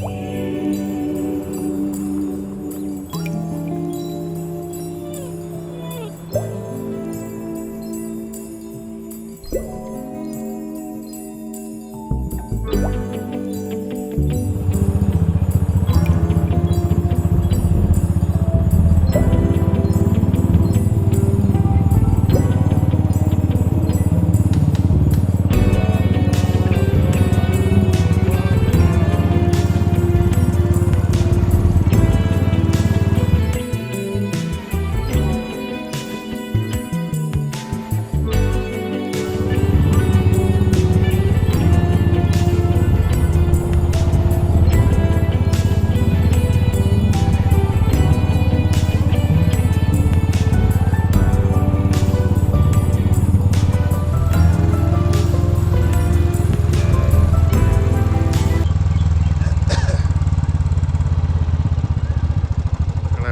Yeah.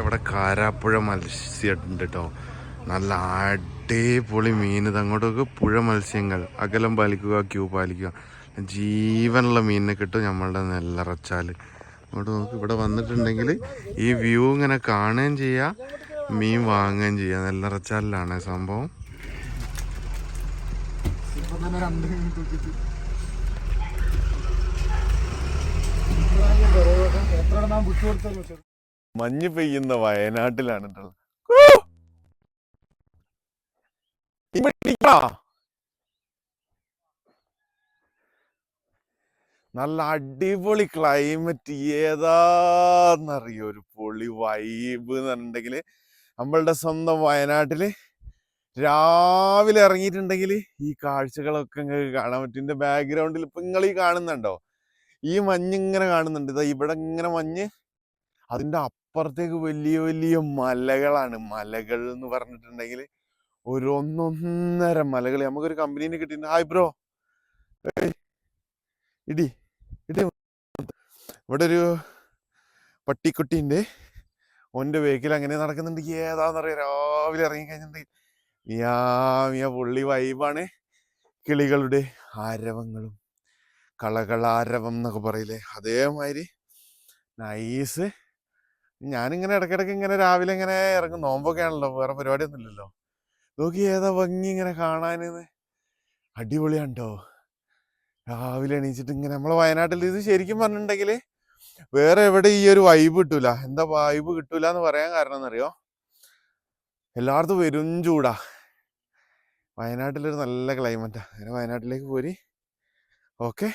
ഇവിടെ കാരാപ്പുഴ മത്സ്യമുണ്ട് കേട്ടോ നല്ല അടിപൊളി മീൻ. അങ്ങോട്ടൊക്കെ പുഴ മത്സ്യങ്ങൾ. അകലം പാലിക്കുക ക്യൂ പാലിക്കുക. ജീവനുള്ള മീനിനെ കിട്ടും നമ്മളുടെ നെല്ലറച്ചാൽ അങ്ങോട്ട് നമുക്ക് ഇവിടെ വന്നിട്ടുണ്ടെങ്കിൽ ഈ വ്യൂ ഇങ്ങനെ കാണുകയും ചെയ്യുക മീൻ വാങ്ങുകയും ചെയ്യുക നെല്ലറച്ചാലിലാണ് സംഭവം. എത്ര മഞ്ഞ് പെയ്യുന്ന വയനാട്ടിലാണ് ട്ടോ. നല്ല അടിപൊളി ക്ലൈമറ്റ് ഏതാന്നറിയോ? ഒരു പൊളി വൈബ് എന്ന് പറഞ്ഞിട്ടുണ്ടെങ്കിൽ നമ്മളുടെ സ്വന്തം വയനാട്ടിൽ രാവിലെ ഇറങ്ങിയിട്ടുണ്ടെങ്കിൽ ഈ കാഴ്ചകളൊക്കെ കാണാൻ പറ്റും. എന്റെ ബാക്ക്ഗ്രൗണ്ടിൽ ഇപ്പൊ നിങ്ങൾ ഈ കാണുന്നുണ്ടോ? ഈ മഞ്ഞ് ഇങ്ങനെ കാണുന്നുണ്ട്. ഇതാ ഇവിടെ ഇങ്ങനെ മഞ്ഞ്. അതിന്റെ അപ്പുറത്തേക്ക് വലിയ വലിയ മലകളാണ്. മലകൾ എന്ന് പറഞ്ഞിട്ടുണ്ടെങ്കിൽ ഒരു ഒന്നൊന്നര മലകൾ നമുക്കൊരു കമ്പനീനെ കിട്ടിയിട്ടുണ്ട്. Hi bro. ഇടി ഇടി. ഇവിടെ ഒരു പട്ടിക്കുട്ടിന്റെ ഓന്റെ വേക്കിൽ അങ്ങനെ നടക്കുന്നുണ്ട്. ഏതാന്നറിയാം? രാവിലെ ഇറങ്ങിക്കഴിഞ്ഞിട്ടുണ്ടെങ്കിൽ മിയ പുള്ളി വൈബാണ് കിളികളുടെ ആരവങ്ങളും കളകളാരവം എന്നൊക്കെ പറയില്ലേ? അതേമാതിരി നൈസ് ഞാനിങ്ങനെ ഇടയ്ക്കിടയ്ക്ക് ഇങ്ങനെ രാവിലെ ഇങ്ങനെ ഇറങ്ങും. നോമ്പൊക്കെ ആണല്ലോ വേറെ പരിപാടിയൊന്നും ഇല്ലല്ലോ നോക്കി ഏതാ ഭംഗി ഇങ്ങനെ കാണാനെന്ന്. അടിപൊളിയാണ്ടോ? രാവിലെ എണീച്ചിട്ട് ഇങ്ങനെ നമ്മളെ വയനാട്ടിൽ ഇത് ശരിക്കും പറഞ്ഞിട്ടുണ്ടെങ്കിൽ വേറെ എവിടെ ഈ ഒരു വൈബ് കിട്ടൂല. എന്താ വൈബ് കിട്ടൂല എന്ന് പറയാൻ കാരണം എന്നറിയോ എല്ലായിടത്തും വരും ചൂടാ. വയനാട്ടിലൊരു നല്ല ക്ലൈമറ്റാ അങ്ങനെ വയനാട്ടിലേക്ക് പോരി. ഓക്കെ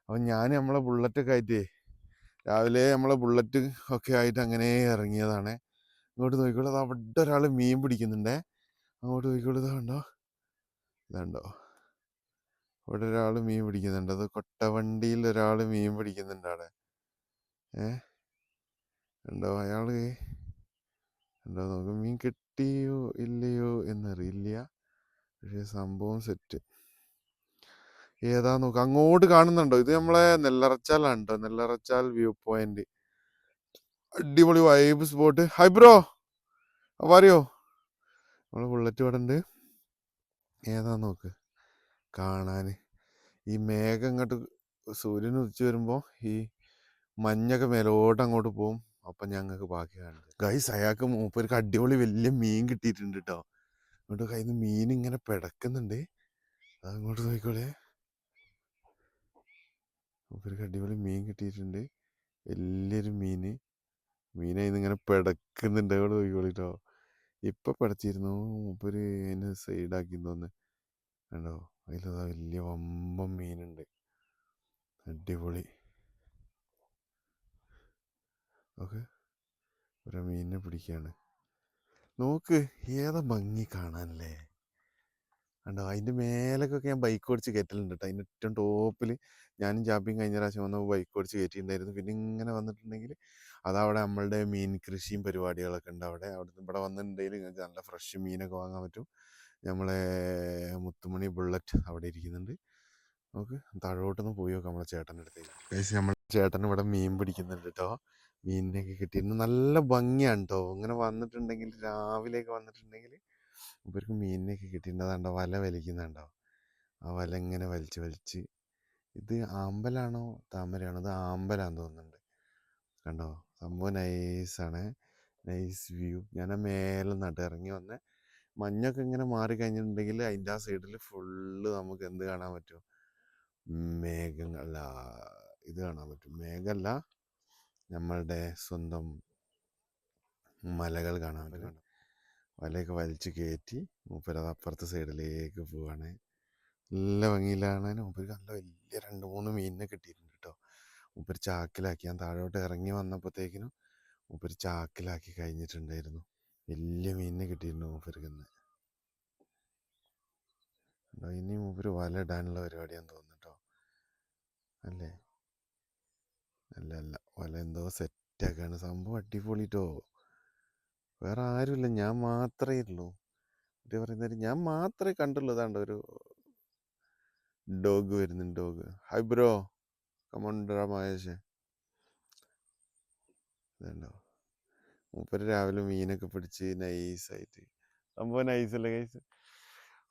അപ്പം ഞാൻ നമ്മളെ ബുള്ളറ്റൊക്കെ ആയിട്ടേ രാവിലെ നമ്മളെ ബുള്ളറ്റ് ഒക്കെ ആയിട്ട് അങ്ങനെ ഇറങ്ങിയതാണ്. ഇങ്ങോട്ട് നോക്കിക്കോളൂ അത് അവിടെ ഒരാൾ മീൻ പിടിക്കുന്നുണ്ടേ. അങ്ങോട്ട് നോക്കിക്കോളൂ ഇതുണ്ടോ ഇതുണ്ടോ അവിടെ ഒരാൾ മീൻ പിടിക്കുന്നുണ്ട്. അത് കൊട്ടവണ്ടിയിൽ ഒരാൾ മീൻ പിടിക്കുന്നുണ്ട് അവിടെ ഏ? ഉണ്ടോ അയാൾ ഉണ്ടോ നോക്ക് മീൻ കിട്ടിയോ ഇല്ലയോ എന്നറിയില്ല. പക്ഷേ സംഭവം സെറ്റ് ഏതാ നോക്ക് അങ്ങോട്ട് കാണുന്നുണ്ടോ? ഇത് നമ്മളെ നെല്ലറച്ചാലാണ് കേട്ടോ നെല്ലറച്ചാൽ വ്യൂ പോയിന്റ്. അടിപൊളി വൈബ് സ്പോട്ട് ഹൈ ബ്രോ അറിയോ നമ്മളെ ബുള്ളറ്റ് ഇവിടെ ഏതാ നോക്ക്? കാണാൻ ഈ മേഘം ഇങ്ങോട്ട് സൂര്യൻ ഉദിച്ചു വരുമ്പോൾ ഈ മഞ്ഞൊക്കെ മേലോട്ട് അങ്ങോട്ട് പോകും അപ്പം ഞങ്ങൾക്ക് ബാക്കി കാണുന്നത് ഗൈസ് അയാൾക്ക് മൂപ്പർക്ക് അടിപൊളി വലിയ മീൻ കിട്ടിയിട്ടുണ്ട് കേട്ടോ അങ്ങോട്ട് കയ്യിൽ നിന്ന് മീൻ ഇങ്ങനെ പിടക്കുന്നുണ്ട്. അതങ്ങോട്ട് നോക്കിക്കോളേ. മൂപ്പർക്ക് അടിപൊളി മീൻ കിട്ടിയിട്ടുണ്ട്. വലിയൊരു മീൻ. മീനായി ഇങ്ങനെ പിടക്കുന്നുണ്ട്. അവിടെ നോക്കിക്കോളിട്ടോ ഇപ്പം പിടച്ചിരുന്നു. മൂപ്പര് അതിനെ സൈഡാക്കി തോന്നുന്നു. കണ്ടോ? അതിലതാ വലിയ വമ്പം മീനുണ്ട്. അടിപൊളി. ഓക്കെ. ഒരു മീനിനെ പിടിക്കുകയാണ് നോക്ക് ഏതാ ഭംഗി കാണാനല്ലേ? കണ്ടോ? അതിന്റെ മേലൊക്കെ ഞാൻ ബൈക്ക് ഓടിച്ച് കയറ്റലുണ്ട് കേട്ടോ അതിന്റെ ഏറ്റവും ടോപ്പിൽ ഞാനും ചാപ്പിയും കഴിഞ്ഞ പ്രാവശ്യം വന്നപ്പോൾ ബൈക്ക് ഓടിച്ച് കയറ്റിയിട്ടുണ്ടായിരുന്നു പിന്നെ ഇങ്ങനെ വന്നിട്ടുണ്ടെങ്കിൽ അതവിടെ നമ്മളുടെ മീൻ കൃഷിയും പരിപാടികളൊക്കെ ഉണ്ട് അവിടെ. അവിടെ ഇവിടെ വന്നിട്ടുണ്ടെങ്കിൽ നിങ്ങൾക്ക് നല്ല ഫ്രഷ് മീനൊക്കെ വാങ്ങാൻ പറ്റും. നമ്മളെ മുത്തുമണി ബുള്ളറ്റ് അവിടെ ഇരിക്കുന്നുണ്ട്. നമുക്ക് താഴോട്ടൊന്ന് പോയി നോക്കാം നമ്മളെ ചേട്ടന്റെ അടുത്തേക്ക്. നമ്മൾ ചേട്ടൻ ഇവിടെ മീൻ പിടിക്കുന്നുണ്ട് കേട്ടോ മീനിനെയൊക്കെ കിട്ടിയിരുന്നു നല്ല ഭംഗിയാണ് കേട്ടോ ഇങ്ങനെ വന്നിട്ടുണ്ടെങ്കിൽ രാവിലെയൊക്കെ വന്നിട്ടുണ്ടെങ്കിൽ ഇവർക്ക് മീനിനെയൊക്കെ കിട്ടിയിട്ടുണ്ടാവും വല വലിക്കുന്നുണ്ടാവും ആ വല ഇങ്ങനെ വലിച്ച് വലിച്ച്. ഇത് ആമ്പലാണോ? താമരയാണോ? ഇത് ആമ്പലാന്ന് തോന്നുന്നുണ്ട്. കണ്ടോ? സംഭവം നൈസാണ്. Nice view. ഞാൻ മേലെ നട്ട് ഇറങ്ങി വന്ന് മഞ്ഞൊക്കെ ഇങ്ങനെ മാറി കഴിഞ്ഞിട്ടുണ്ടെങ്കിൽ അതിന്റെ ആ സൈഡിൽ ഫുള്ള് നമുക്ക് എന്ത് കാണാൻ പറ്റും? മേഘങ്ങൾ അല്ല ഇത് കാണാൻ പറ്റും. മേഘല്ല നമ്മളുടെ സ്വന്തം മലകൾ കാണാൻ പറ്റും. വലയൊക്കെ വലിച്ച് കയറ്റി മൂപ്പരത് അപ്പുറത്തെ സൈഡിലേക്ക് പോവാണ്. നല്ല ഭംഗിയിലാണ്. മൂപ്പർക്ക് നല്ല വലിയ രണ്ട് മൂന്ന് മീനിനെ കിട്ടിയിട്ടുണ്ട് കേട്ടോ മൂപ്പര് ചാക്കിലാക്കി. ഞാൻ താഴോട്ട് ഇറങ്ങി വന്നപ്പോഴത്തേക്കിനും മൂപ്പര് ചാക്കിലാക്കി കഴിഞ്ഞിട്ടുണ്ടായിരുന്നു. വലിയ മീനിനെ കിട്ടിയിട്ടുണ്ട് മൂപ്പർക്ക് ഇന്ന്? ഇനി മൂപ്പര് വല ഇടാനുള്ള പരിപാടിയാന്ന് തോന്നുന്നു കേട്ടോ അല്ലേ? അല്ല അല്ല. വല എന്തോ സെറ്റാക്കാണ് സംഭവം അടിപൊളിട്ടോ വേറെ ആരുമില്ല. ഞാൻ മാത്രമേ ഉള്ളൂ. ഇത് പറയുന്നത് ഞാൻ മാത്രമേ കണ്ടുള്ളൂ. അതാണ്ട് ഒരു ഡോഗ് വരുന്നുണ്ട് ഡോഗ്. ഹൈ ബ്രോ കമോണ്ടറ മഹേഷ്. മൂപ്പര് രാവിലെ മീനൊക്കെ പിടിച്ച് നൈസായിട്ട് സംഭവം നൈസല്ലേ കൈസ്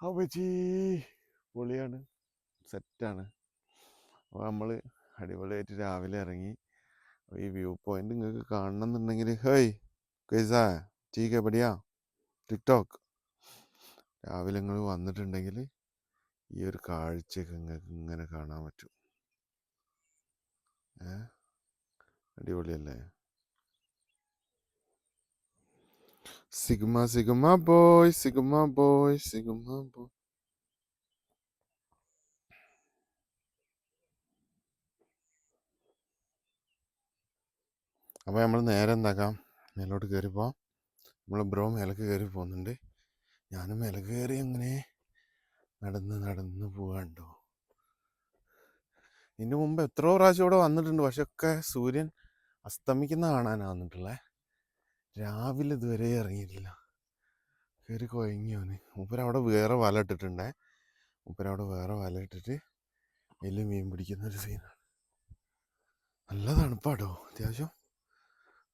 അപ്പച്ചി പച്ചി പൊളിയാണ്. സെറ്റാണ് അപ്പോൾ നമ്മൾ അടിപൊളിയായിട്ട് രാവിലെ ഇറങ്ങി. ഈ വ്യൂ പോയിന്റ് നിങ്ങൾക്ക് കാണണം എന്നുണ്ടെങ്കിൽ ഹേയ് കൈസാ ടീക്ക പടിയാ ടിക്ടോക്ക്. രാവിലെ നിങ്ങൾ വന്നിട്ടുണ്ടെങ്കിൽ ഈ ഒരു കാഴ്ചയൊക്കെ നിങ്ങൾക്ക് ഇങ്ങനെ കാണാൻ പറ്റും. ഏ? അടിപൊളിയല്ലേ? Sigma sigma boy sigma boy sigma boy അപ്പോൾ നമ്മൾ നേരെ എന്താക്കാം? മേലോട്ട് കയറിപ്പോൾ പോവാം നമ്മൾ ബ്രോ മേലക്ക് കയറി പോകുന്നുണ്ട് ഞാനും മേലക്ക് കയറി അങ്ങനെ നടന്ന് നടന്ന് പോവാണ്ടോ? ഇതിന് മുമ്പ് എത്രയോ പ്രാവശ്യം ഇവിടെ വന്നിട്ടുണ്ട്. പക്ഷെ ഒക്കെ സൂര്യൻ അസ്തമിക്കുന്ന കാണാനാണ് വന്നിട്ടുള്ളേ. രാവിലെ ഇതുവരെ ഇറങ്ങിയിട്ടില്ല. കയറി കുഴങ്ങിയോന് മൂപ്പരവിടെ വേറെ വല ഇട്ടിട്ടുണ്ടേ. മൂപ്പരവിടെ വേറെ വല ഇട്ടിട്ട് വലിയ മീൻ പിടിക്കുന്ന ഒരു സീനാണ്. നല്ല തണുപ്പാട്ടോ. അത്യാവശ്യം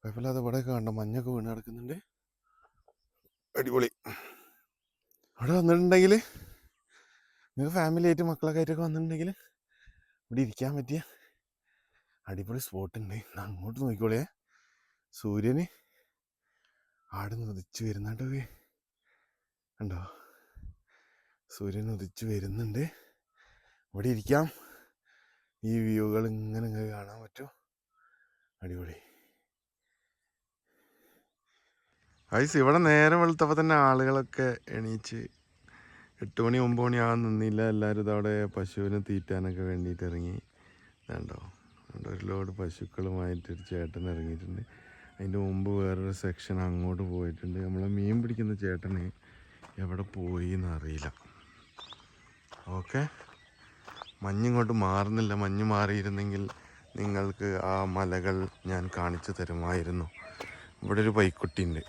കുഴപ്പമില്ലാതെ ഇവിടെയൊക്കെ കണ്ടോ? മഞ്ഞൊക്കെ വീണ് കിടക്കുന്നുണ്ട്. അടിപൊളി. അവിടെ വന്നിട്ടുണ്ടെങ്കിൽ നിങ്ങൾക്ക് ഫാമിലി ആയിട്ട് മക്കളൊക്കെ ആയിട്ടൊക്കെ വന്നിട്ടുണ്ടെങ്കിൽ ഇവിടെ ഇരിക്കാൻ പറ്റിയ അടിപൊളി സ്പോട്ട് ഉണ്ട് അങ്ങോട്ട് നോക്കിക്കോളേ. സൂര്യന് ആടെ ഉദിച്ച് വരുന്നുണ്ട് കണ്ടോ? സൂര്യൻ ഉദിച്ച് വരുന്നുണ്ട്. ഇവിടെ ഇരിക്കാം. ഈ വ്യൂകൾ ഇങ്ങനെ കാണാൻ പറ്റും. അടിപൊളി. ഐസ് ഇവിടെ നേരം വെളുത്തപ്പോൾ തന്നെ ആളുകളൊക്കെ എണീച്ച് എട്ട് മണി ഒമ്പത് മണി ആകാൻ നിന്നില്ല. എല്ലാവരും ഇതവിടെ പശുവിനെ തീറ്റാനൊക്കെ വേണ്ടിയിട്ട് ഇറങ്ങി. ഉണ്ടോ അവിടെ ഒരു ലോഡ് പശുക്കളുമായിട്ട് ഒരു ചേട്ടൻ ഇറങ്ങിയിട്ടുണ്ട്. അതിന്റെ മുമ്പ് വേറൊരു സെക്ഷൻ അങ്ങോട്ട് പോയിട്ടുണ്ട്. നമ്മളെ മീൻ പിടിക്കുന്ന ചേട്ടന് എവിടെ പോയി എന്നറിയില്ല. ഓക്കെ? മഞ്ഞിങ്ങോട്ട് മാറുന്നില്ല. മഞ്ഞ് മാറിയിരുന്നെങ്കിൽ നിങ്ങൾക്ക് ആ മലകൾ ഞാൻ കാണിച്ചു തരുമായിരുന്നു. ഇവിടെ ഒരു പൈക്കുട്ടി ഉണ്ട്